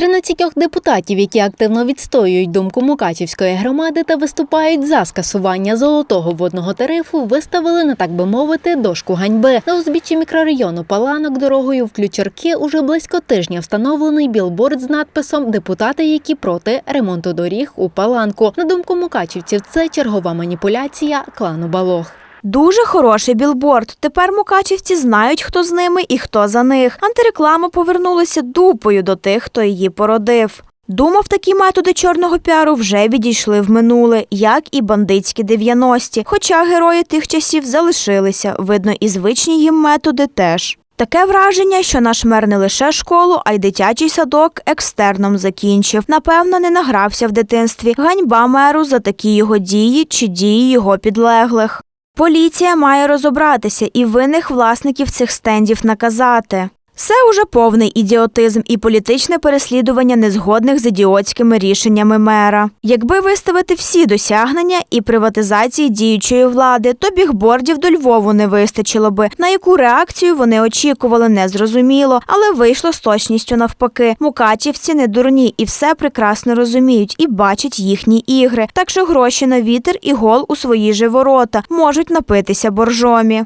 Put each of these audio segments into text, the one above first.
13 депутатів, які активно відстоюють думку Мукачівської громади та виступають за скасування золотого водного тарифу, виставили на так би мовити дошку ганьби. На узбіччі мікрорайону Паланок дорогою в Ключорки уже близько тижня встановлений білборд з надписом Депутати, які проти ремонту доріг у Паланку. На думку мукачівців, це чергова маніпуляція клану Балог. Дуже хороший білборд. Тепер мукачівці знають, хто з ними і хто за них. Антиреклама повернулася дупою до тих, хто її породив. Думав, такі методи чорного піару вже відійшли в минуле, як і бандитські 90-ті. Хоча герої тих часів залишилися, видно, і звичні їм методи теж. Таке враження, що наш мер не лише школу, а й дитячий садок екстерном закінчив. Напевно, не награвся в дитинстві. Ганьба меру за такі його дії чи дії його підлеглих. Поліція має розібратися і винних власників цих стендів наказати. Це уже повний ідіотизм і політичне переслідування незгодних з ідіотськими рішеннями мера. Якби виставити всі досягнення і приватизації діючої влади, то бігбордів до Львову не вистачило би. На яку реакцію вони очікували, незрозуміло, але вийшло з точністю навпаки. Мукачівці не дурні і все прекрасно розуміють і бачать їхні ігри. Так що гроші на вітер і гол у свої же ворота можуть напитися боржомі.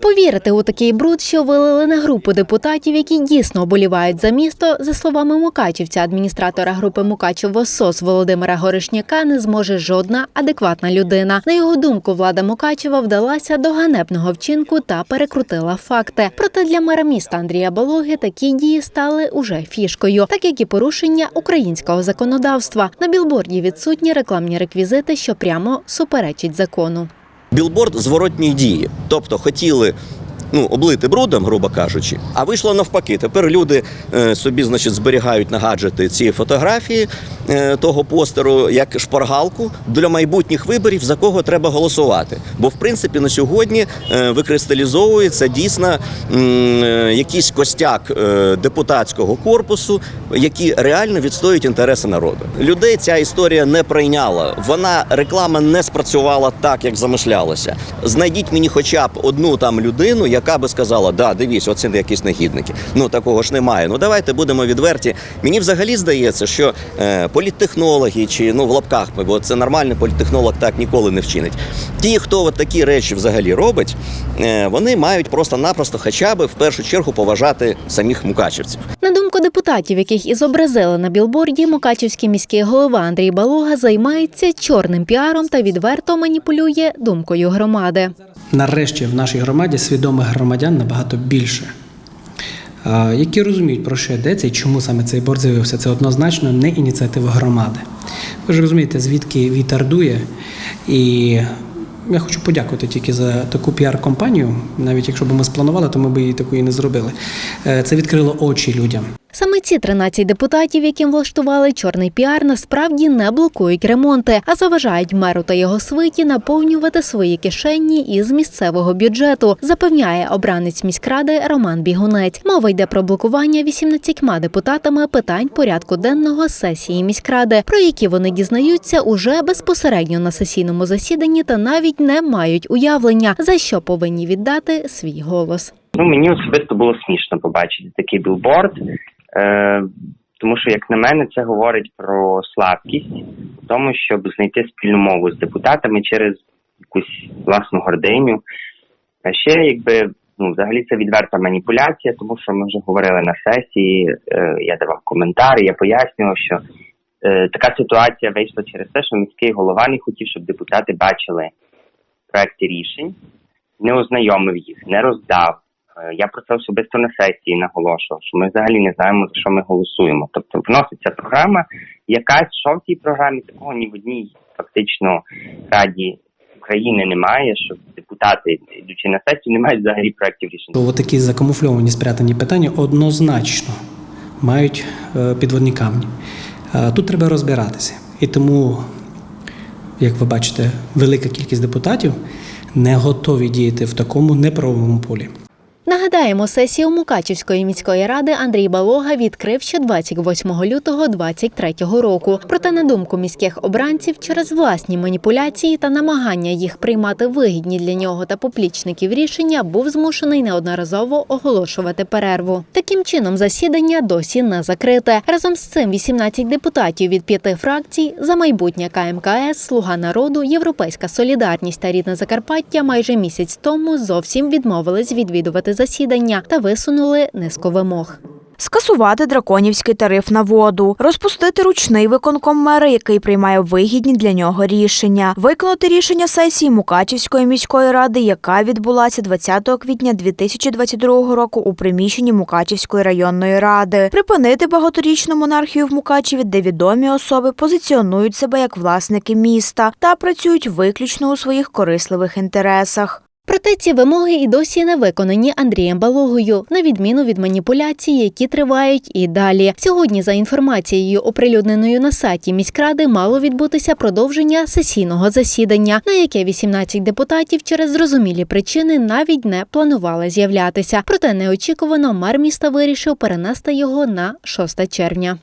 Повірити у такий бруд, що вилили на групу депутатів, які дійсно оболівають за місто, за словами Мукачівця, адміністратора групи Мукачев ВОСОС Володимира Горишняка, не зможе жодна адекватна людина. На його думку, влада Мукачева вдалася до ганебного вчинку та перекрутила факти. Проте для мера міста Андрія Балоги такі дії стали уже фішкою, так як і порушення українського законодавства. На білборді відсутні рекламні реквізити, що прямо суперечить закону. Білборд зворотньої дії. Тобто хотіли. Ну, облити брудом, грубо кажучи, а вийшло навпаки. Тепер люди е, собі, значить, зберігають на гаджети ці фотографії е, того постеру як шпаргалку для майбутніх виборів, за кого треба голосувати. Бо в принципі на сьогодні е, викристалізовується дійсно якийсь костяк депутатського корпусу, які реально відстоюють інтереси народу. Людей ця історія не прийняла. Вона реклама не спрацювала так, як замишлялося. Знайдіть мені хоча б одну там людину, яка би сказала: да, дивіться, оце якісь негідники. Ну такого ж немає. Ну давайте будемо відверті. Мені взагалі здається, що е, політтехнологи чи ну в лапках, бо це нормальний політтехнолог так ніколи не вчинить. Ті, хто от такі речі взагалі робить, е, вони мають просто-напросто, хоча б в першу чергу поважати самих мукачівців. На думку депутатів, яких і зобразили на білборді, Мукачівський міський голова Андрій Балога займається чорним піаром та відверто маніпулює думкою громади. Нарешті в нашій громаді свідомих громадян набагато більше, які розуміють, про що йдеться і чому саме цей борт з'явився. Це однозначно не ініціатива громади. Ви ж розумієте, звідки вітер дує. І я хочу подякувати тільки за таку піар-компанію. Навіть якщо б ми спланували, то ми б її такої не зробили. Е, Це відкрило очі людям. Саме ці 13 депутатів, яким влаштували чорний піар, насправді не блокують ремонти, а заважають меру та його свиті наповнювати свої кишені із місцевого бюджету, запевняє обранець міськради Роман Бігунець. Мова йде про блокування 18 депутатами питань порядку денного сесії міськради, про які вони дізнаються уже безпосередньо на сесійному засіданні та навіть не мають уявлення, за що повинні віддати свій голос. Ну, мені особисто було смішно побачити такий білборд, е, тому що, як на мене, це говорить про слабкість в тому, щоб знайти спільну мову з депутатами через якусь власну гординю. А ще, якби, ну, взагалі це відверта маніпуляція, тому що ми вже говорили на сесії, е, я давав коментарі, я пояснював, що е, така ситуація вийшла через те, що міський голова не хотів, щоб депутати бачили проекти рішень, не ознайомив їх, не роздав. Е, Я про це особисто на сесії наголошував, що ми взагалі не знаємо, за що ми голосуємо. Тобто вноситься програма, якась що в цій програмі такого ні в одній фактично раді України немає, що депутати, йдучи на сесію, не мають взагалі проєктів рішень. То такі закамуфльовані спрятані питання однозначно мають е, підводні камні. Е, Тут треба розбиратися. І тому, як ви бачите, велика кількість депутатів не готові діяти в такому неправовому полі. Нагадаємо, сесію Мукачівської міської ради Андрій Балога відкрив ще 28 лютого 2023 року. Проте, на думку міських обранців, через власні маніпуляції та намагання їх приймати вигідні для нього та поплічників рішення, був змушений неодноразово оголошувати перерву. Таким чином, засідання досі не закрите. Разом з цим 18 депутатів від п'яти фракцій за майбутнє КМКС, Слуга народу, Європейська солідарність та рідне Закарпаття майже місяць тому зовсім відмовились відвідувати засідання та висунули низку вимог. Скасувати драконівський тариф на воду, розпустити ручний виконком мера, який приймає вигідні для нього рішення, виконати рішення сесії Мукачівської міської ради, яка відбулася 20 квітня 2022 року у приміщенні Мукачівської районної ради, припинити багаторічну монархію в Мукачеві, де відомі особи позиціонують себе як власники міста та працюють виключно у своїх корисливих інтересах. Проте ці вимоги і досі не виконані Андрієм Балогою, на відміну від маніпуляцій, які тривають і далі. Сьогодні, за інформацією, оприлюдненою на сайті міськради, мало відбутися продовження сесійного засідання, на яке 18 депутатів через зрозумілі причини навіть не планували з'являтися. Проте неочікувано мер міста вирішив перенести його на 6 червня.